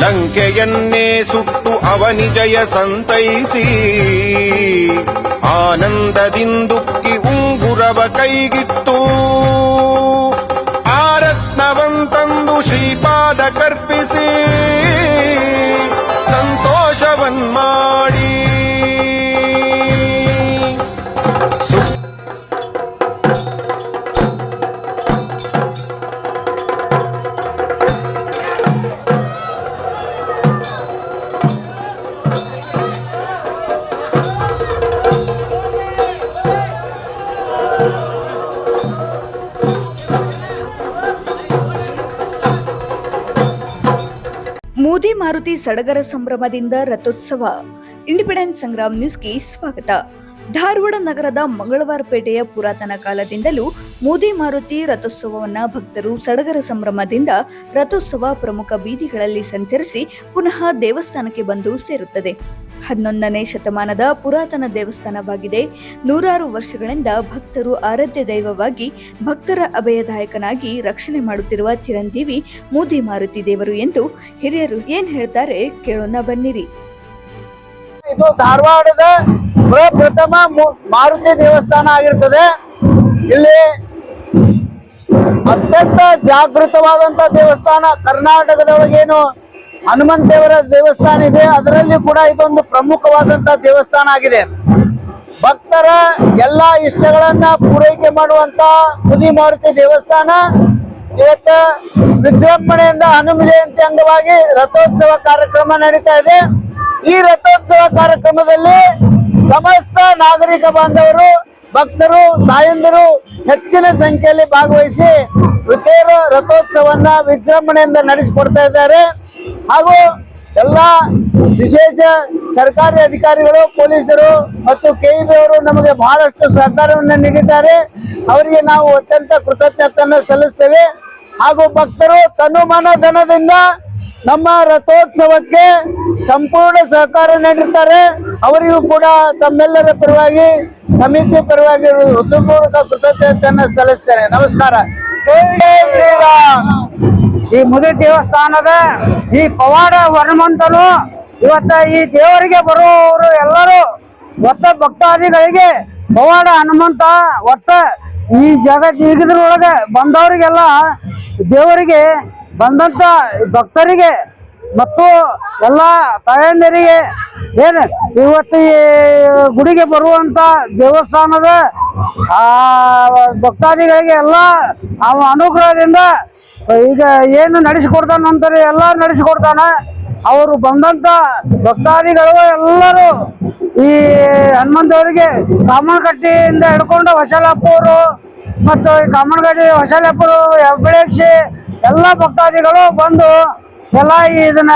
ಲಂಕೆಯನ್ನೇ ಸುಟ್ಟು ಅವನಿಜಯ ಸಂತೈಸಿ. ಆನಂದದಿಂದುಕ್ಕಿ ಉಂಗುರವ ಕೈಗಿತ್ತು. ಆ ರತ್ನವಂತಂದು ಶ್ರೀಪಾದ ಕರ್ಪಿಸಿ ಮೋದಿ ಮಾರುತಿ ಸಡಗರ ಸಂಭ್ರಮದಿಂದ ರಥೋತ್ಸವ. ಇಂಡಿಪೆಂಡೆನ್ಸ್ ಸಂಗ್ರಾಮ್ ನ್ಯೂಸ್ಗೆ ಸ್ವಾಗತ. ಧಾರವಾಡ ನಗರದ ಮಂಗಳವಾರಪೇಟೆಯ ಪುರಾತನ ಕಾಲದಿಂದಲೂ ಮೋದಿ ಮಾರುತಿ ರಥೋತ್ಸವವನ್ನು ಭಕ್ತರು ಸಡಗರ ಸಂಭ್ರಮದಿಂದ ರಥೋತ್ಸವ ಪ್ರಮುಖ ಬೀದಿಗಳಲ್ಲಿ ಸಂಚರಿಸಿ ಪುನಃ ದೇವಸ್ಥಾನಕ್ಕೆ ಬಂದು ಸೇರುತ್ತದೆ. ಹನ್ನೊಂದನೇ ಶತಮಾನದ ಪುರಾತನ ದೇವಸ್ಥಾನವಾಗಿದೆ. ನೂರಾರು ವರ್ಷಗಳಿಂದ ಭಕ್ತರು ಆರಾಧ್ಯ ದೈವವಾಗಿ, ಭಕ್ತರ ಅಭಯದಾಯಕನಾಗಿ ರಕ್ಷಣೆ ಮಾಡುತ್ತಿರುವ ಚಿರಂಜೀವಿ ಮೋದಿ ಮಾರುತಿ ದೇವರು ಎಂದು ಹಿರಿಯರು ಏನ್ ಹೇಳ್ತಾರೆ ಕೇಳೋಣ ಬನ್ನಿರಿ. ಇದು ಧಾರವಾಡದ ಪ್ರಪ್ರಥಮ ಮಾರುತಿ ದೇವಸ್ಥಾನ ಆಗಿರ್ತದೆ. ಇಲ್ಲಿ ಅತ್ಯಂತ ಜಾಗೃತವಾದಂತ ದೇವಸ್ಥಾನ ಕರ್ನಾಟಕದೊಳಗೇನು ಹನುಮಂತ ದೇವರ ದೇವಸ್ಥಾನ ಇದೆ. ಅದರಲ್ಲಿ ಕೂಡ ಇದೊಂದು ಪ್ರಮುಖವಾದಂತ ದೇವಸ್ಥಾನ ಆಗಿದೆ. ಭಕ್ತರ ಎಲ್ಲಾ ಇಷ್ಟಗಳನ್ನ ಪೂರೈಕೆ ಮಾಡುವಂತ ಮುದಿ ಮಾರುತಿ ದೇವಸ್ಥಾನ. ಇವತ್ತ ವಿಜೃಂಭಣೆಯಿಂದ ಹನುಮ ಜಯಂತಿ ಅಂಗವಾಗಿ ರಥೋತ್ಸವ ಕಾರ್ಯಕ್ರಮ ನಡೀತಾ ಇದೆ. ಈ ರಥೋತ್ಸವ ಕಾರ್ಯಕ್ರಮದಲ್ಲಿ ಸಮಸ್ತ ನಾಗರಿಕ ಬಾಂಧವರು, ಭಕ್ತರು, ತಾಯಂದಿರು ಹೆಚ್ಚಿನ ಸಂಖ್ಯೆಯಲ್ಲಿ ಭಾಗವಹಿಸಿ ಋತೇರ ರಥೋತ್ಸವನ್ನ ವಿಜೃಂಭಣೆಯಿಂದ ನಡೆಸಿಕೊಡ್ತಾ ಇದ್ದಾರೆ. ಹಾಗೂ ಎಲ್ಲ ವಿಶೇಷ ಸರ್ಕಾರಿ ಅಧಿಕಾರಿಗಳು, ಪೊಲೀಸರು ಮತ್ತು ಕೆಇಬಿ ಅವರು ನಮಗೆ ಬಹಳಷ್ಟು ಸಹಕಾರವನ್ನು ನೀಡಿದ್ದಾರೆ. ಅವರಿಗೆ ನಾವು ಅತ್ಯಂತ ಕೃತಜ್ಞತೆಯನ್ನು ಸಲ್ಲಿಸ್ತೇವೆ. ಹಾಗೂ ಭಕ್ತರು ತನು ಮನ ಧನದಿಂದ ನಮ್ಮ ರಥೋತ್ಸವಕ್ಕೆ ಸಂಪೂರ್ಣ ಸಹಕಾರ ನೀಡಿರ್ತಾರೆ. ಅವರಿಗೂ ಕೂಡ ತಮ್ಮೆಲ್ಲರ ಪರವಾಗಿ, ಸಮಿತಿ ಪರವಾಗಿ ಹೃದಯಪೂರ್ವಕ ಕೃತಜ್ಞತೆಯನ್ನು ಸಲ್ಲಿಸ್ತೇನೆ. ನಮಸ್ಕಾರ. ಈ ಮುದಿ ದೇವಸ್ಥಾನದ ಈ ಪವಾಡ ಹನುಮಂತನು ಇವತ್ತ ಈ ದೇವರಿಗೆ ಬರುವವರು ಎಲ್ಲರೂ ಒತ್ತ ಭಕ್ತಾದಿಗಳಿಗೆ ಪವಾಡ ಹನುಮಂತ ಒತ್ತ ಈ ಈಗಿದ್ರೊಳಗೆ ಬಂದವರಿಗೆಲ್ಲ ದೇವರಿಗೆ ಬಂದಂತ ಭಕ್ತರಿಗೆ ಮತ್ತು ಎಲ್ಲ ತಾಯಂದಿರಿಗೆ ಏನು, ಇವತ್ತು ಈ ಗುಡಿಗೆ ಬರುವಂತ ದೇವಸ್ಥಾನದ, ಆ, ಭಕ್ತಾದಿಗಳಿಗೆ ಎಲ್ಲ ಅವ ಅನುಗ್ರಹದಿಂದ ಈಗ ಏನು ನಡೆಸಿಕೊಡ್ತಾನ ಅಂತಾರೆ, ಎಲ್ಲ ನಡೆಸಿಕೊಡ್ತಾನೆ. ಅವರು ಬಂದಂತ ಭಕ್ತಾದಿಗಳು ಎಲ್ಲರೂ ಈ ಹನುಮಂತವರಿಗೆ ಕಾಮನಕಟ್ಟಿಯಿಂದ ಹಿಡ್ಕೊಂಡು ಹೊಸಲಪ್ಪವರು ಮತ್ತು ಈ ಹೊಸಲಪ್ಪರು ಹೆಬ್ಬಳೇಶಿ ಎಲ್ಲ ಭಕ್ತಾದಿಗಳು ಬಂದು ಎಲ್ಲ ಇದನ್ನ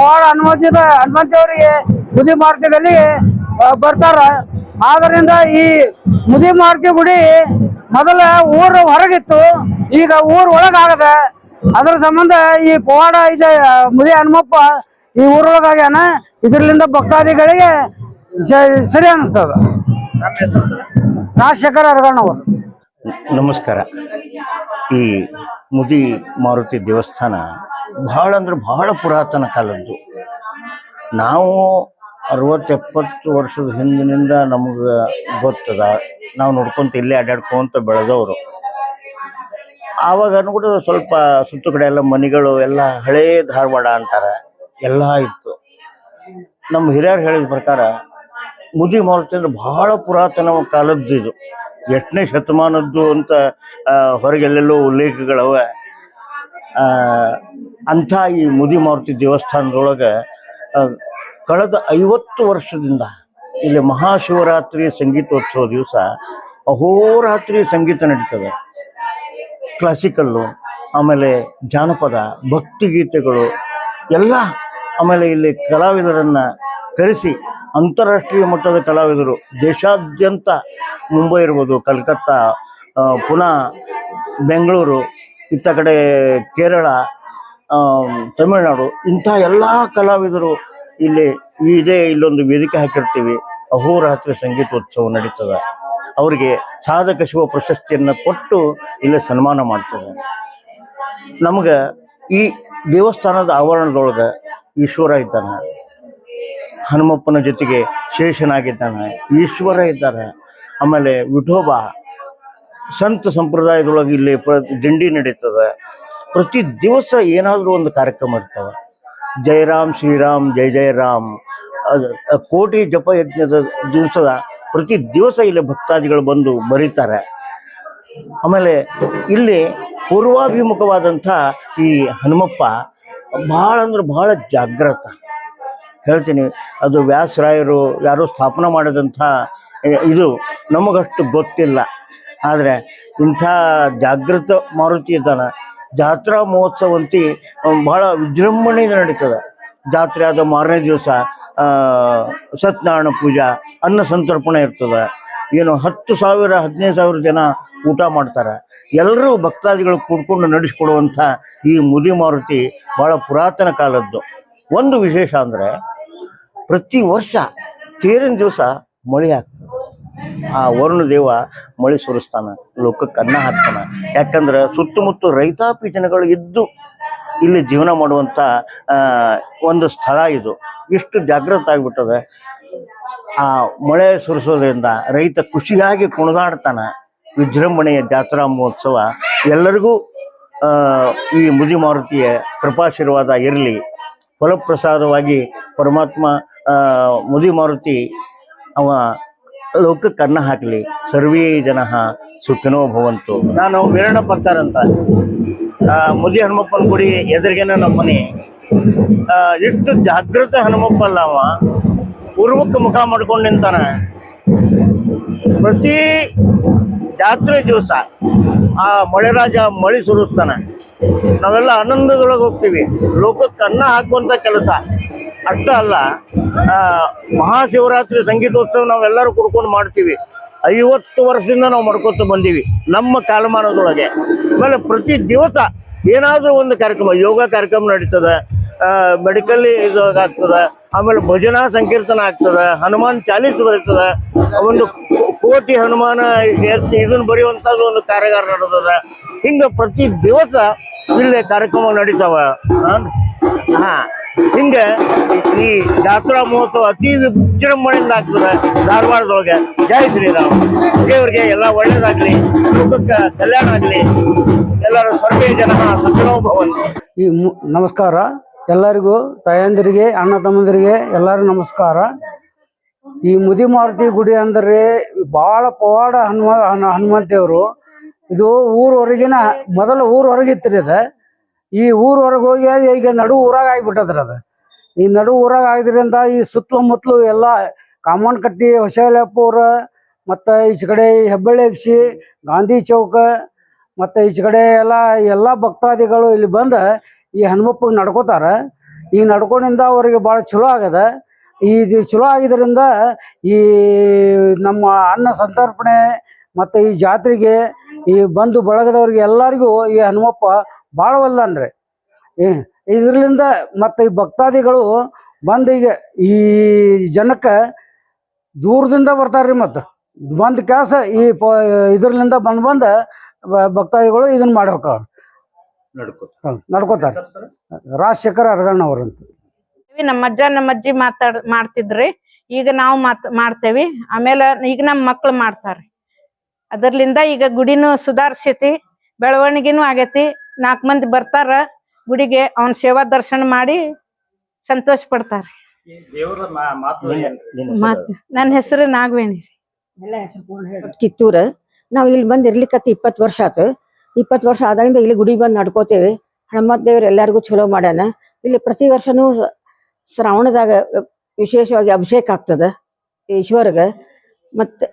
ಬಹಳ ಹನುಮಂತಿದ ಹನುಮಂತವರಿಗೆ ಮುದಿ ಮಾರ್ತಿನಲ್ಲಿ ಬರ್ತಾರ. ಆದ್ರಿಂದ ಈ ಮುದಿ ಮಾರುತಿ ಗುಡಿ ಮೊದಲ ಊರು ಹೊರಗಿತ್ತು. ಈಗ ಊರ್ ಒಳಗಾಗದ ಅದ್ರ ಸಂಬಂಧ ಈ ಪವಾಡ ಇದೆ ಮುದಿ ಹನುಮಪ್ಪ ಈ ಊರೊಳಗಾಗ್ಯಾನ. ಇದರಿಂದ ಭಕ್ತಾದಿಗಳಿಗೆ ಸರಿ ಅನಿಸ್ತದ. ರಾಜಶೇಖರ್ ಅರಗಣ್ಣವರು. ನಮಸ್ಕಾರ. ಈ ಮುದಿ ಮಾರುತಿ ದೇವಸ್ಥಾನ ಬಹಳ ಅಂದ್ರೆ ಬಹಳ ಪುರಾತನ ಕಾಲದ್ದು. ನಾವು ಅರವತ್ತೆಪ್ಪತ್ತು ವರ್ಷದ ಹಿಂದಿನಿಂದ ನಮ್ಗೆ ಗೊತ್ತದ. ನಾವು ನೋಡ್ಕೊಂತ ಇಲ್ಲೇ ಅಡ್ಡಾಡ್ಕೊಂತ ಬೆಳೆದವರು. ಆವಾಗ ಕೂಡ ಸ್ವಲ್ಪ ಸುತ್ತ ಕಡೆ ಎಲ್ಲ ಮನೆಗಳು ಎಲ್ಲ ಹಳೇ ಧಾರವಾಡ ಅಂತಾರೆ. ಎಲ್ಲ ಇತ್ತು. ನಮ್ಮ ಹಿರಿಯರು ಹೇಳಿದ ಪ್ರಕಾರ ಮುದಿ ಮಾರುತಿ ಅಂದ್ರೆ ಬಹಳ ಪುರಾತನ ಕಾಲದ್ದು ಇದು. ಎಷ್ಟನೇ ಶತಮಾನದ್ದು ಅಂತ ಹೊರಗೆಲ್ಲೆಲ್ಲೋ ಉಲ್ಲೇಖಗಳವ. ಅಂಥ ಈ ಮುದಿ ಮಾರುತಿ ದೇವಸ್ಥಾನದೊಳಗೆ ಕಳೆದ ಐವತ್ತು ವರ್ಷದಿಂದ ಇಲ್ಲಿ ಮಹಾಶಿವರಾತ್ರಿ ಸಂಗೀತೋತ್ಸವ ದಿವಸ ಅಹೋರಾತ್ರಿ ಸಂಗೀತ ನಡೀತದೆ. ಕ್ಲಾಸಿಕಲ್ಲು ಆಮೇಲೆ ಜಾನಪದ, ಭಕ್ತಿಗೀತೆಗಳು, ಎಲ್ಲ ಆಮೇಲೆ ಇಲ್ಲಿ ಕಲಾವಿದರನ್ನು ಕರೆಸಿ ಅಂತಾರಾಷ್ಟ್ರೀಯ ಮಟ್ಟದ ಕಲಾವಿದರು, ದೇಶಾದ್ಯಂತ ಮುಂಬೈ ಇರ್ಬೋದು, ಕಲ್ಕತ್ತಾ ಪುನಾ, ಬೆಂಗಳೂರು, ಇತ್ತ ಕಡೆ ಕೇರಳ ತಮಿಳುನಾಡು, ಇಂಥ ಎಲ್ಲ ಕಲಾವಿದರು ಇಲ್ಲಿ ಇದೇ ಇಲ್ಲೊಂದು ವೇದಿಕೆ ಹಾಕಿರ್ತೀವಿ. ಅಹೋರಾತ್ರಿ ಸಂಗೀತೋತ್ಸವ ನಡೀತದೆ. ಅವರಿಗೆ ಸಾಧಕ ಶಿವ ಪ್ರಶಸ್ತಿಯನ್ನು ಕೊಟ್ಟು ಇಲ್ಲಿ ಸನ್ಮಾನ ಮಾಡ್ತದೆ. ನಮ್ಗೆ ಈ ದೇವಸ್ಥಾನದ ಆವರಣದೊಳಗೆ ಈಶ್ವರ ಇದ್ದಾನೆ. ಹನುಮಪ್ಪನ ಜೊತೆಗೆ ಶೇಷನಾಗಿದ್ದಾನೆ. ಈಶ್ವರ ಇದ್ದಾರೆ. ಆಮೇಲೆ ವಿಠೋಬ, ಸಂತ ಸಂಪ್ರದಾಯದೊಳಗೆ ಇಲ್ಲಿ ದಿಂಡಿ ನಡೀತದೆ. ಪ್ರತಿ ದಿವಸ ಏನಾದರೂ ಒಂದು ಕಾರ್ಯಕ್ರಮ ಇರ್ತವೆ. ಜಯರಾಮ್ ಶ್ರೀರಾಮ್ ಜಯ ಜಯರಾಮ್ ಕೋಟಿ ಜಪ ಯಜ್ಞದ ದಿವಸದ ಪ್ರತಿ ದಿವಸ ಇಲ್ಲಿ ಭಕ್ತಾದಿಗಳು ಬಂದು ಬರೀತಾರೆ. ಆಮೇಲೆ ಇಲ್ಲಿ ಪೂರ್ವಾಭಿಮುಖವಾದಂಥ ಈ ಹನುಮಪ್ಪ ಭಾಳ ಅಂದ್ರೆ ಬಹಳ ಜಾಗ್ರತ. ಹೇಳ್ತೀನಿ, ಅದು ವ್ಯಾಸರಾಯರು ಯಾರು ಸ್ಥಾಪನೆ ಮಾಡಿದಂಥ, ಇದು ನಮಗಷ್ಟು ಗೊತ್ತಿಲ್ಲ. ಆದರೆ ಇಂಥ ಜಾಗೃತ ಮಾರುತಿ ಇದ್ದಾನೆ. ಜಾತ್ರಾ ಮಹೋತ್ಸವ ಅಂತಿ ಬಹಳ ವಿಜೃಂಭಣೆಯಿಂದ ನಡೀತದೆ. ಜಾತ್ರೆ ಆದ ಮಾರನೇ ದಿವಸ ಸತ್ಯನಾರಾಯಣ ಪೂಜಾ, ಅನ್ನ ಸಂತರ್ಪಣೆ ಇರ್ತದೆ. ಏನು ಹತ್ತು ಸಾವಿರ, ಹದಿನೈದು ಸಾವಿರ ಜನ ಊಟ ಮಾಡ್ತಾರೆ. ಎಲ್ಲರೂ ಭಕ್ತಾದಿಗಳು ಕೂಡ್ಕೊಂಡು ನಡೆಸ್ಕೊಡುವಂಥ ಈ ಮುದಿ ಮಾರುತಿ ಭಾಳ ಪುರಾತನ ಕಾಲದ್ದು. ಒಂದು ವಿಶೇಷ ಅಂದರೆ ಪ್ರತಿ ವರ್ಷ ತೇರಿನ ದಿವಸ ಮಳೆ ಆಗ್ತದೆ. ಆ ವರುಣ ದೇವ ಮಳೆ ಸುರಿಸ್ತಾನ, ಲೋಕಕ್ಕೆ ಅನ್ನ ಹಾಕ್ತಾನ. ಯಾಕಂದ್ರೆ ಸುತ್ತಮುತ್ತ ರೈತಾಪಿ ಜನಗಳು ಇದ್ದು ಇಲ್ಲಿ ಜೀವನ ಮಾಡುವಂಥ ಒಂದು ಸ್ಥಳ ಇದು. ಇಷ್ಟು ಜಾಗೃತ ಆಗಿಬಿಟ್ಟದೆ. ಆ ಮಳೆ ಸುರಿಸೋದ್ರಿಂದ ರೈತ ಖುಷಿಯಾಗಿ ಕುಣಿದಾಡ್ತಾನ. ವಿಜೃಂಭಣೆಯ ಜಾತ್ರಾ ಮಹೋತ್ಸವ ಎಲ್ಲರಿಗೂ ಈ ಮುದಿ ಮಾರುತಿಯ ಕೃಪಾಶೀರ್ವಾದ ಇರಲಿ. ಫಲಪ್ರಸಾದವಾಗಿ ಪರಮಾತ್ಮ ಮುದಿ ಮಾರುತಿ ಅವ ಲೋಕಕ್ಕೆ ಅನ್ನ ಹಾಕಲಿ. ಸರ್ವೇ ಜನ ಸುಖಿನೋ ಭವಂತು. ನಾನು ವೀರಣ್ಣ ಪತ್ತಾರ್ ಅಂತ. ಆ, ಮುದಿ ಹನುಮಪ್ಪನ ಗುಡಿ ಎದುರಿಗೇನೆ ನಮ್ಮ ಮನೆ. ಎಷ್ಟು ಜಾಗೃತ ಹನುಮಪ್ಪ ಅಲ್ಲ ಅವ. ಪೂರ್ವಕ್ಕೆ ಮುಖ ಮಾಡ್ಕೊಂಡು ನಿಂತಾನ. ಪ್ರತಿ ಜಾತ್ರೆ ದಿವಸ ಆ ಮಳೆ ರಾಜ ಮಳೆ ಸುರಿಸ್ತಾನೆ. ನಾವೆಲ್ಲ ಆನಂದದೊಳಗೆ ಹೋಗ್ತೀವಿ. ಲೋಕಕ್ಕೆ ಅನ್ನ ಹಾಕುವಂಥ ಕೆಲಸ. ಅಷ್ಟ ಅಲ್ಲ. ಮಹಾಶಿವರಾತ್ರಿ ಸಂಗೀತೋತ್ಸವ ನಾವೆಲ್ಲರೂ ಕುಡ್ಕೊಂಡು ಮಾಡ್ತೀವಿ. ಐವತ್ತು ವರ್ಷದಿಂದ ನಾವು ಮಾಡ್ಕೊತ ಬಂದೀವಿ, ನಮ್ಮ ಕಾಲಮಾನದೊಳಗೆ. ಆಮೇಲೆ ಪ್ರತಿ ದಿವಸ ಏನಾದರೂ ಒಂದು ಕಾರ್ಯಕ್ರಮ, ಯೋಗ ಕಾರ್ಯಕ್ರಮ ನಡೀತದೆ ಮೆಡಿಕಲ್ ಇದು ಆಗ್ತದೆ, ಆಮೇಲೆ ಭಜನಾ ಸಂಕೀರ್ತನ ಆಗ್ತದೆ, ಹನುಮಾನ್ ಚಾಲೀಸ್ ಬರೀತದೆ, ಒಂದು ಕೋಟಿ ಹನುಮಾನ ಇದನ್ನ ಬರೆಯುವಂಥದ್ದು ಒಂದು ಕಾರ್ಯಾಗಾರ ನಡೆದದ ಹಿಂಗೆ ಪ್ರತಿ ದಿವಸ ಇಲ್ಲೇ ಕಾರ್ಯಕ್ರಮ ನಡೀತಾವ. ಹಾ. ಹಿಂಗ ಈ ಜಾತ್ರಾ ಮಹೋತ್ಸವ ಅತಿ ವಿಜೃಂಭಣೆಯಿಂದ ಆಗ್ತದೆ ಧಾರವಾಡದೊಳಗೆ. ಜೈ ಶ್ರೀರಾಮ್. ದೇವರಿಗೆ ಎಲ್ಲ ಒಳ್ಳೇದಾಗ್ಲಿ ಲೋಕಕ್ಕೆ ಕಲ್ಯಾಣ ಆಗ್ಲಿ. ಎಲ್ಲರೂ ಸರ್ವೇ ಜನ ಈ ನಮಸ್ಕಾರ. ಎಲ್ಲರಿಗೂ, ತಾಯಂದಿರಿಗೆ, ಅಣ್ಣ ತಮ್ಮಂದಿರಿಗೆ ಎಲ್ಲರೂ ನಮಸ್ಕಾರ. ಈ ಮುದಿ ಮಾರುತಿ ಗುಡಿ ಅಂದರೆ ಬಹಳ ಪವಾಡ ಹನುಮ ಹನು ಹನುಮಂತ ದೇವರು ಇದು ಊರ್ ಹೊರಗಿನ ಮೊದಲು ಊರ್ ಇದು ಅದ ಈ ಊರವರೆಗೆ ಹೋಗಿ ಈಗ ನಡು ಊರಾಗ ಆಗ್ಬಿಟ್ಟದ್ರ ಅದ. ಈ ನಡು ಊರಾಗ ಆಗಿದ್ರಿಂದ ಈ ಸುತ್ತಮುತ್ತಲು ಎಲ್ಲ ಕಾಮನ್ ಕಟ್ಟಿ ಹೊಸಲಪ್ಪೂರ ಮತ್ತು ಈಚೆ ಕಡೆ ಹೆಬ್ಬಳ್ಳಿ ಅಕ್ಷಿ ಗಾಂಧಿ ಚೌಕ, ಮತ್ತು ಈಚೆ ಕಡೆ ಎಲ್ಲ ಎಲ್ಲ ಭಕ್ತಾದಿಗಳು ಇಲ್ಲಿ ಬಂದು ಈ ಹನುಮಪ್ಪಗೆ ನಡ್ಕೋತಾರೆ. ಈ ನಡ್ಕೊಂಡಿಂದ ಅವರಿಗೆ ಭಾಳ ಚಲೋ ಆಗದ. ಈ ಚಲೋ ಆಗಿದ್ದರಿಂದ ಈ ನಮ್ಮ ಅನ್ನ ಸಂತರ್ಪಣೆ, ಮತ್ತು ಈ ಜಾತ್ರೆಗೆ ಈ ಬಂಧು ಬಳಗದವ್ರಿಗೆ ಎಲ್ಲರಿಗೂ ಈ ಹನುಮಪ್ಪ ಭಾಳ ಅಂದ್ರೆ. ಇದ್ರಲಿಂದ ಮತ್ತೆ ಈ ಭಕ್ತಾದಿಗಳು ಬಂದು ಈಗ ಈ ಜನಕ್ಕೆ ದೂರದಿಂದ ಬರ್ತಾರ್ರಿ ಮತ್ತು ಬಂದ ಕೆಲಸ ಈ ಪ ಇದ್ರಲಿಂದ ಬಂದು ಬಂದು ಬ- ಭಕ್ತಾದಿಗಳು ಇದನ್ನ ಮಾಡಿ ಹೋಗ್ತಾವ ರಾಜಶೇಖರ್ ನಡ್ಕೋತಾರೆ. ರಾಜಶೇಖರ್ ಅರಗಣ್ಣ ಅವ್ರಂತ. ಅಂತ ನಮ್ಮ ಅಜ್ಜ ನಮ್ಮ ಅಜ್ಜಿ ಮಾತಾಡ್ ಮಾಡ್ತಿದ್ರಿ. ಈಗ ನಾವು ಮಾತ್ ಮಾಡ್ತೇವಿ. ಆಮೇಲೆ ಈಗ ನಮ್ಮ ಮಕ್ಳು ಮಾಡ್ತಾರೆ. ಅದರ್ಲಿಂದ ಈಗ ಗುಡಿನೂ ಸುಧಾರ್ಸೈತಿ ಬೆಳವಣಿಗೆನೂ ಆಗೈತಿ. ನಾಲ್ಕು ಮಂದಿ ಬರ್ತಾರ ಗುಡಿಗೆ ಅವನ್ ಸೇವಾ ದರ್ಶನ ಮಾಡಿ ಸಂತೋಷ ಪಡ್ತಾರ. ಮಾತು ನನ್ನ ಹೆಸರು? ನಾಗವೇಣಿ ಕಿತ್ತೂರ. ನಾವ್ ಇಲ್ಲಿ ಬಂದ್ ಇರ್ಲಿಕ್ಕತ್ತಿ ಇಪ್ಪತ್ ವರ್ಷ ಆತು. ಇಪ್ಪತ್ ವರ್ಷ ಆದಾಗಿಂದ ಇಲ್ಲಿ ಗುಡಿ ಬಂದ್ ನಡ್ಕೋತೇವೆ. ಹಣಮತ್ ದೇವ್ರ ಎಲ್ಲಾರ್ಗು ಚಲೋ ಮಾಡ್ಯಾನ. ಇಲ್ಲಿ ಪ್ರತಿ ವರ್ಷನೂ ಶ್ರಾವಣದಾಗ ವಿಶೇಷವಾಗಿ ಅಭಿಷೇಕ ಆಗ್ತದ ಈಶ್ವರ್ಗ. ಮತ್ತೆ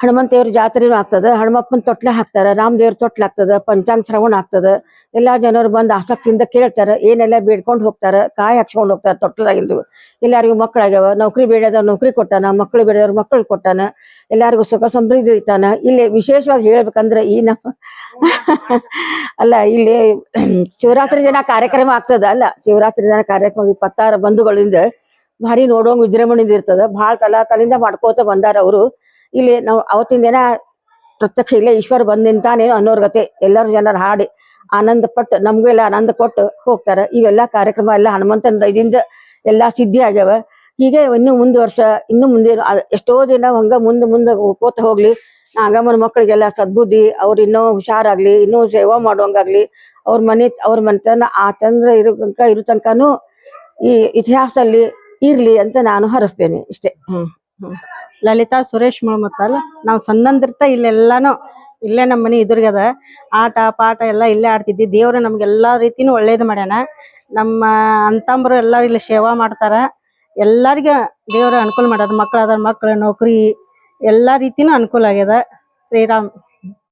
ಹನುಮಂತ ದೇವ್ರ ಜಾತ್ರೆನೂ ಆಗ್ತದ, ಹನುಮಪ್ಪನ ತೊಟ್ಲ ಹಾಕ್ತಾರ ರಾಮ ದೇವ್ರ ತೊಟ್ಲ ಆಗ್ತದ, ಪಂಚಾಂಗ ಶ್ರವಣ ಆಗ್ತದ. ಎಲ್ಲಾ ಜನರು ಬಂದು ಆಸಕ್ತಿಯಿಂದ ಕೇಳ್ತಾರ, ಏನೆಲ್ಲ ಬೇಡ್ಕೊಂಡು ಹೋಗ್ತಾರ, ಕಾಯಿ ಹಚ್ಕೊಂಡ್ ಹೋಗ್ತಾರ ತೊಟ್ಲದಾಗಿಂದು. ಎಲ್ಲರಿಗೂ ಮಕ್ಕಳಾಗ್ಯಾವ, ನೌಕರಿ ಬೇಡದ ನೌಕರಿ ಕೊಟ್ಟಾನ ಮಕ್ಕಳು ಬೇಡದವ್ರ ಮಕ್ಕಳು ಕೊಟ್ಟಾನ, ಎಲ್ಲರಿಗೂ ಸುಖ ಸಮೃದ್ಧಿ ಇರ್ತಾನ. ಇಲ್ಲಿ ವಿಶೇಷವಾಗಿ ಹೇಳ್ಬೇಕಂದ್ರೆ ಈ ನಮ್ಮ ಅಲ್ಲ, ಇಲ್ಲಿ ಶಿವರಾತ್ರಿ ದಿನ ಕಾರ್ಯಕ್ರಮ ಆಗ್ತದ, ಅಲ್ಲ, ಶಿವರಾತ್ರಿ ದಿನ ಕಾರ್ಯಕ್ರಮ ಇಪ್ಪತ್ತಾರು ಬಂಧುಗಳಿಂದ ಭಾರಿ ನೋಡೋಂಗ್ ವಿಜೃಂಭಣೆಯಿಂದ ಇರ್ತದ. ಭಾಳ ತಲಾ ತಲಿಂದ ಮಾಡ್ಕೋತ ಬಂದಾರ ಅವರು. ಇಲ್ಲಿ ನಾವು ಅವತ್ತಿನ ದಿನ ಪ್ರತ್ಯಕ್ಷ ಇಲ್ಲೇ ಈಶ್ವರ ಬಂದ್ ಅನ್ನೋರ್ ಗತೆ. ಎಲ್ಲರೂ ಜನರು ಹಾಡಿ ಆನಂದ ಪಟ್ಟು, ನಮಗೂ ಎಲ್ಲ ಆನಂದ ಕೊಟ್ಟು ಹೋಗ್ತಾರ. ಇವೆಲ್ಲ ಕಾರ್ಯಕ್ರಮ ಎಲ್ಲ ಹನುಮಂತನ ದಯದಿಂದ ಎಲ್ಲಾ ಸಿದ್ಧಿ ಆಗ್ಯಾವ. ಹೀಗೆ ಇನ್ನು ಮುಂದೆ ವರ್ಷ, ಇನ್ನು ಮುಂದೆ ಎಷ್ಟೋ ದಿನ ಹಂಗ ಮುಂದೆ ಮುಂದೆ ಹೋಗ್ಕೋತ ಹೋಗ್ಲಿ. ನಾಗಮ್ಮನ ಮಕ್ಕಳಿಗೆಲ್ಲ ಸದ್ಬುದ್ಧಿ, ಅವ್ರು ಇನ್ನೂ ಹುಷಾರಾಗ್ಲಿ, ಇನ್ನೂ ಸೇವಾ ಮಾಡುವಂಗಾಗ್ಲಿ, ಅವ್ರ ಮನೆ, ಅವ್ರ ಮನೆತನ ಆ ಚಂದ್ರ ಇರೋ ತನಕ ಇರೋ ತನಕನೂ ಈ ಇತಿಹಾಸದಲ್ಲಿ ಇರ್ಲಿ ಅಂತ ನಾನು ಹರಸ್ತೇನೆ ಇಷ್ಟೇ. ಹ್ಮ್. ಲಲಿತಾ, ಸುರೇಶ್ ಮುಳಮತ್ತಲ್. ನಾವು ಸಣ್ಣಂದಿರ್ತ ಇಲ್ಲೆಲ್ಲಾನು ಇಲ್ಲೇ ನಮ್ಮ ಮನೆ ಎದುರಿಗದ. ಆಟ, ಪಾಠ ಎಲ್ಲ ಇಲ್ಲೇ ಆಡ್ತಿದ್ವಿ. ದೇವ್ರು ನಮ್ಗೆಲ್ಲಾ ರೀತಿನೂ ಒಳ್ಳೇದ್ ಮಾಡ್ಯಾನ. ನಮ್ಮ ಅಂತಂಬ್ರು ಎಲ್ಲಾರು ಇಲ್ಲಿ ಸೇವಾ ಮಾಡ್ತಾರ. ಎಲ್ಲರಿಗೂ ದೇವ್ರ ಅನುಕೂಲ ಮಾಡ್ಯಾರ. ಮಕ್ಳು ಅದಾರ ಮಕ್ಳು, ನೌಕರಿ ಎಲ್ಲಾ ರೀತಿನೂ ಅನುಕೂಲ ಆಗ್ಯದ. ಶ್ರೀರಾಮ್.